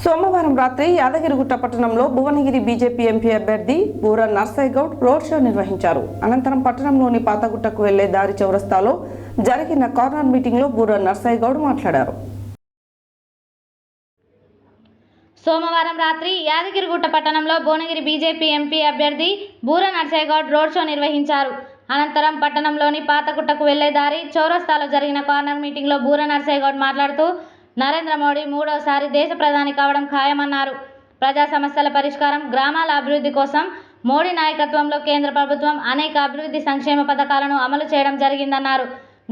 సోమవారం రాత్రి యాదగిరిగుట్ట పట్టణంలో భువనగిరి బీజేపీ ఎంపీ అభ్యర్థి బూర నర్సయ్య గౌడ్ రోడ్ షో నిర్వహించారు. అనంతరం పట్టణంలోని పాతగుట్టకు వెళ్ళే దారి చౌరస్తాలో జరిగిన కార్నర్ మీటింగ్లో బూర నర్సయ్య గౌడ్ మాట్లాడారు. సోమవారం రాత్రి యాదగిరిగుట్ట పట్టణంలో భువనగిరి బీజేపీ ఎంపీ అభ్యర్థి బూర నర్సయ్యగౌడ్ రోడ్ షో నిర్వహించారు. అనంతరం పట్టణంలోని పాతగుట్టకు వెళ్ళే దారి చౌరస్తాలో జరిగిన కార్నర్ మీటింగ్లో బూర నర్సయ్యగౌడ్ మాట్లాడుతూ నరేంద్ర మోడీ మూడోసారి దేశ ప్రధాని కావడం ఖాయమన్నారు. ప్రజా సమస్యల పరిష్కారం గ్రామాల అభివృద్ధి కోసం మోడీ నాయకత్వంలో కేంద్ర ప్రభుత్వం అనేక అభివృద్ధి సంక్షేమ పథకాలను అమలు చేయడం జరిగిందన్నారు.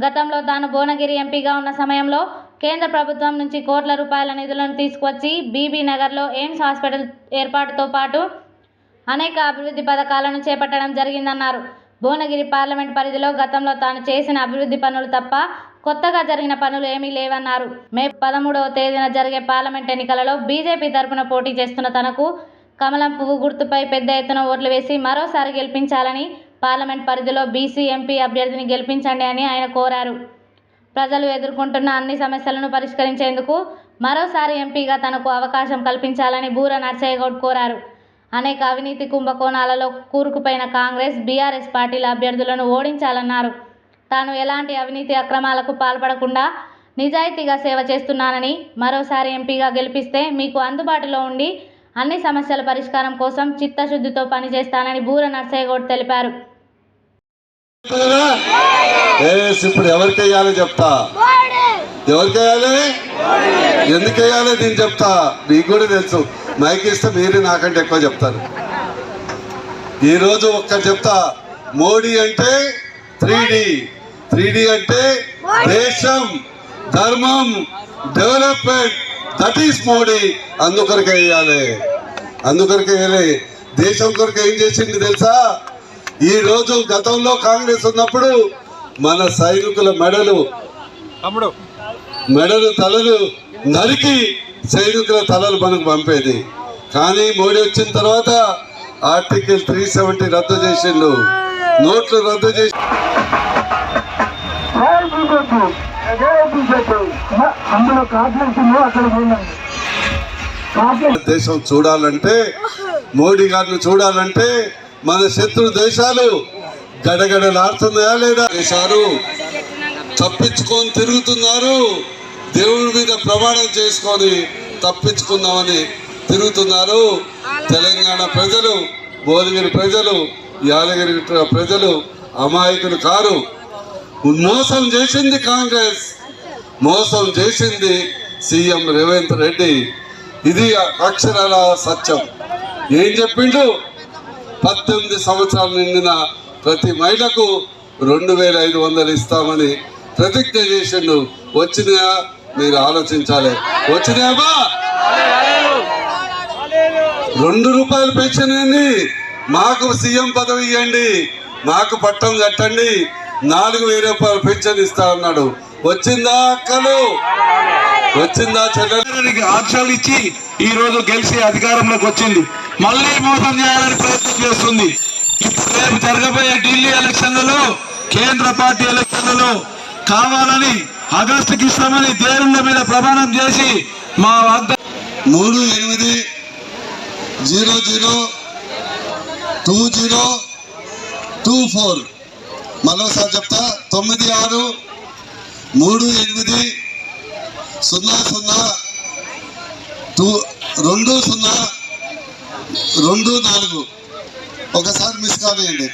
గతంలో తాను భువనగిరి ఎంపీగా ఉన్న సమయంలో కేంద్ర ప్రభుత్వం నుంచి కోట్ల రూపాయల నిధులను తీసుకువచ్చి బీబీ నగర్లో ఎయిమ్స్ హాస్పిటల్ ఏర్పాటుతో పాటు అనేక అభివృద్ధి పథకాలను చేపట్టడం జరిగిందన్నారు. భువనగిరి పార్లమెంట్ పరిధిలో గతంలో తాను చేసిన అభివృద్ధి పనులు తప్ప కొత్తగా జరిగిన పనులు ఏమీ లేవన్నారు. మే పదమూడవ తేదీన జరిగే పార్లమెంట్ ఎన్నికలలో బీజేపీ తరపున పోటీ చేస్తున్న తనకు కమలం పువ్వు గుర్తుపై పెద్ద ఎత్తున ఓట్లు వేసి మరోసారి గెలిపించాలని పార్లమెంట్ పరిధిలో బీసీ ఎంపీ అభ్యర్థిని గెలిపించండి అని ఆయన కోరారు. ప్రజలు ఎదుర్కొంటున్న అన్ని సమస్యలను పరిష్కరించేందుకు మరోసారి ఎంపీగా తనకు అవకాశం కల్పించాలని బూర నర్సయ్యగౌడ్ కోరారు. అనేక అవినీతి కుంభకోణాలలో కూరుకుపోయిన కాంగ్రెస్ బీఆర్ఎస్ పార్టీల అభ్యర్థులను ఓడించాలన్నారు. తాను ఎలాంటి అవినీతి అక్రమాలకు పాల్పడకుండా నిజాయితీగా సేవ చేస్తున్నానని మరోసారి ఎంపీగా గెలిపిస్తే మీకు అందుబాటులో ఉండి అన్ని సమస్యల పరిష్కారం కోసం చిత్తశుద్ధితో పనిచేస్తానని బూర నర్సయ్యగౌడ్ తెలిపారు. ఇప్పుడు ఎవరికి వేయాలో చెప్తా? ఎవరికి వేయాలి? ఎందుకు వేయాలో నేను చెప్తా? మీకు కూడా తెలుసు. మైక్ ఇస్తే మీరు నాకంటే ఎక్కువ చెప్తారు. ఈరోజు ఒక్క చెప్తా. మోడీ అంటే త్రీ డి త్రీ డి అంటే దేశం ధర్మం డెవలప్మెంట్. That is Modi. అందుకొరకే వేయాలి. అందుకొరకే వేయాలి. దేశం కొరకు ఏం చేసింది తెలుసా? ఈ రోజు గతంలో కాంగ్రెస్ ఉన్నప్పుడు మన సైనికుల మెడలు మెడలు తలలు నరికి సైనికుల తలలు మనకు పంపేది. కానీ మోడీ వచ్చిన తర్వాత ఆర్టికల్ త్రీ సెవెంటీ రద్దు చేసిండు. నోట్లు రద్దు చేసి మీకు అందులో కాపులేసిందో అక్కడ దేశం చూడాలంటే మోడీ గారిని చూడాలంటే మన శత్రు దేశాలు గడగడలాడుతున్నాయా లేదా? దేశాలు తప్పించుకొని తిరుగుతున్నారు. దేవుడి మీద ప్రమాణం చేసుకొని తప్పించుకుందామని తిరుగుతున్నారు. తెలంగాణ ప్రజలు భువనగిరి ప్రజలు యాదగిరి ప్రజలు అమాయకులు కారు. మోసం చేసింది కాంగ్రెస్. మోసం చేసింది సీఎం రేవంత్ రెడ్డి. ఇది అక్షరాల సత్యం. ఏం చెప్పిండు? పద్దెనిమిది సంవత్సరాలు నిండిన ప్రతి మహిళకు రెండు వేల ఐదు వందలు ఇస్తామని ప్రతిజ్ఞ చేసిండు. వచ్చినాయా? మీరు ఆలోచించాలి. వచ్చినాయా రెండు రూపాయలు పెన్షన్ మాకు సీఎం పదవి ఇవ్వండి మాకు పట్టం కట్టండి. నాలుగు వేల రూపాయలు పెన్షన్ ఇస్తా అన్నాడు. వచ్చిందా అక్కలు? వచ్చిందా చెల్లెలు? దానికి ఆంక్షలు ఇచ్చి ఈ రోజు గెలిచి అధికారంలోకి వచ్చింది. మళ్ళీ మోసం చేయాలని ప్రయత్నం చేస్తుంది. రేపు జరగబోయే ఢిల్లీ ఎలక్షన్లలో కేంద్ర పార్టీ ఎలక్షన్లలో కావాలని ఆగస్టుకి ఇస్తామని దేవుళ్ళ మీద ప్రమాణం చేసి మా వాగ్దా మూడు ఎనిమిది zero zero two zero two four. మరోసారి చెప్తా తొమ్మిది ఆరు మూడు ఎనిమిది సున్నా సున్నా టూ రెండు సున్నా రెండు నాలుగు. ఒకసారి మిస్ కాల్ చేయండి.